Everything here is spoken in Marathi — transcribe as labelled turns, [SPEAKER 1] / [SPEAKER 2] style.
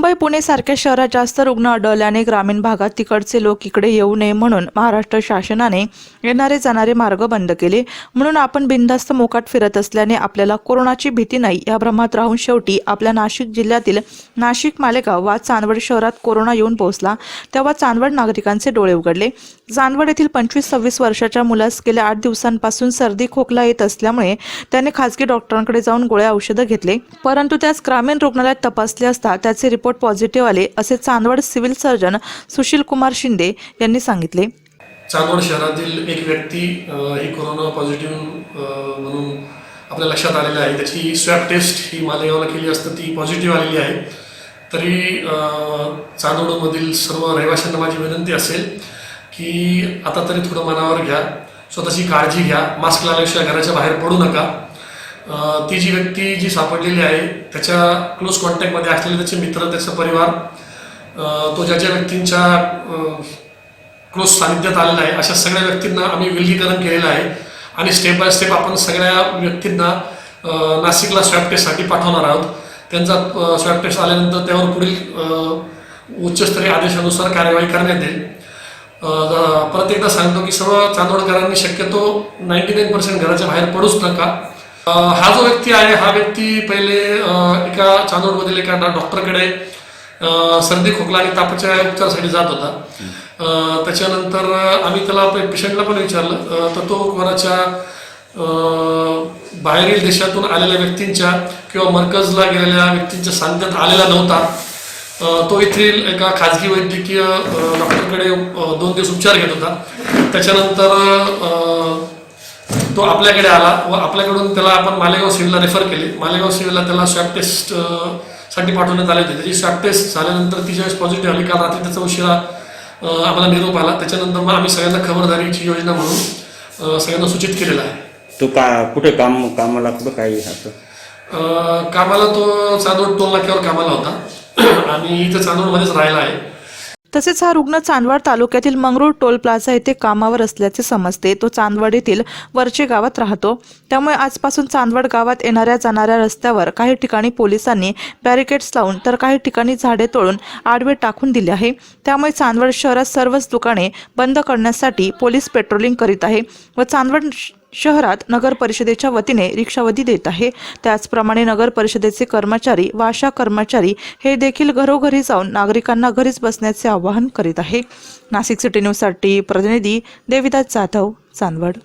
[SPEAKER 1] मुंबई पुणे सारख्या शहरात जास्त रुग्ण आढळल्याने ग्रामीण भागात तिकडचे लोक इकडे येऊ नये म्हणून महाराष्ट्र शासनाने येणारे जाणारे मार्ग बंद केले. म्हणून आपण बिनधास्त मोकाट फिरत असल्याने आपल्याला कोरोनाची भीती नाही. या भ्रमात राहून शेवटी आपल्या नाशिक जिल्ह्यातील नाशिक मालेगाव वा चांदवड शहरात कोरोना येऊन पोहोचला. तेव्हा चांदवड नागरिकांचे डोळे उघडले. चांदवड येथील पंचवीस सव्वीस वर्षाच्या मुलास गेल्या आठ दिवसांपासून सर्दी खोकला येत असल्यामुळे त्याने खासगी डॉक्टरांकडे जाऊन गोळ्या औषधं घेतले. परंतु त्यास ग्रामीण रुग्णालयात तपासले असता त्याचे रिपोर्ट पॉझिटिव्ह आले असे चांदवड सिव्हिल सर्जन सुशील कुमार शिंदे यांनी सांगितले.
[SPEAKER 2] चांदवड शहरातील एक व्यक्ती ही कोरोना पॉझिटिव्ह म्हणून आपल्या लक्षात आलेलं आहे. त्याची स्वॅब टेस्ट ही मालेगावला केली असता ती पॉझिटिव्ह आलेली आहे. तरी चांदवडमधील सर्व रहिवाशांना माझी विनंती असेल की आता तरी थोडं मनावर घ्या स्वतःची काळजी घ्या मास्क लावल्याशिवाय घराच्या बाहेर पडू नका. ती जी व्यक्ती जी सापडलेली आहे त्याच्या क्लोज कॉन्टॅक्टमध्ये असलेले त्याचे मित्र त्याचा परिवार तो ज्या ज्या व्यक्तींच्या क्लोज सानिध्यात आलेला आहे अशा सगळ्या व्यक्तींना आम्ही विलगीकरण केलेलं आहे आणि स्टेप बाय स्टेप आपण सगळ्या व्यक्तींना नाशिकला स्वॅब टेस्टसाठी पाठवणार आहोत. त्यांचा स्वॅब टेस्ट आल्यानंतर त्यावर पुढील उच्चस्तरीय आदेशानुसार कार्यवाही करण्यात येईल. परत एकदा सांगतो की सर्व चांदोडकरांनी शक्यतो नाईन्टी नाईन पर्सेंट घराच्या बाहेर पडूच नका. हा जो व्यक्ती आहे हा व्यक्ती पहिले एका चांदोडमधील एका डॉक्टरकडे सर्दी खोकला आणि तापाच्या उपचारासाठी जात होता. त्याच्यानंतर आम्ही त्याला पेशंटला पण विचारलं. तर तो कोणाच्या बाहेरील देशातून आलेल्या व्यक्तींच्या किंवा मरकजला गेलेल्या व्यक्तींच्या सानिध्यात आलेला नव्हता. तो येथील एका खाजगी वैद्यकीय डॉक्टरकडे दोन दिवस उपचार घेत होता. त्याच्यानंतर तो आपल्याकडे आला व आपल्याकडून त्याला आपण मालेगाव सिव्हिलला रेफर केले. मालेगाव सिव्हिलला त्याला स्वॅब टेस्टसाठी पाठवण्यात आले होते. त्याची स्वॅब टेस्ट झाल्यानंतर ती ज्यावेळेस पॉझिटिव्ह आली काल रात्री त्याचा उशिरा आम्हाला निरोप आला. त्याच्यानंतर मग आम्ही सगळ्यांना खबरदारीची योजना म्हणून सगळ्यांना सूचित केलेलं आहे.
[SPEAKER 3] तो का कुठे काम कामाला कुठं असं?
[SPEAKER 2] अ, कामाला तो चांदोड टोल नाक्यावर कामाला होता. आणि इथं चांदोडमध्येच राहिला आहे.
[SPEAKER 1] तसेच हा रुग्ण चांदवड तालुक्यातील मंगरूळ टोल प्लाझा येथे कामावर असल्याचे समजते. तो चांदवड येथील वरचे गावात राहतो. त्यामुळे आजपासून चांदवड गावात येणाऱ्या जाणाऱ्या रस्त्यावर काही ठिकाणी पोलिसांनी बॅरिकेड्स लावून तर काही ठिकाणी झाडे तोडून आडवे टाकून दिले आहे. त्यामुळे चांदवड शहरात सर्वच दुकाने बंद करण्यासाठी पोलीस पेट्रोलिंग करीत आहे व चांदवड श- शहरात नगर परिषदेच्या वतीने रिक्षावधी देत आहे. त्याचप्रमाणे नगर परिषदेचे कर्मचारी व आशा कर्मचारी हे देखील घरोघरी जाऊन नागरिकांना घरीच बसण्याचे आवाहन करीत आहे. नाशिक सिटी न्यूजसाठी प्रतिनिधी देविदास जाधव चांदवड.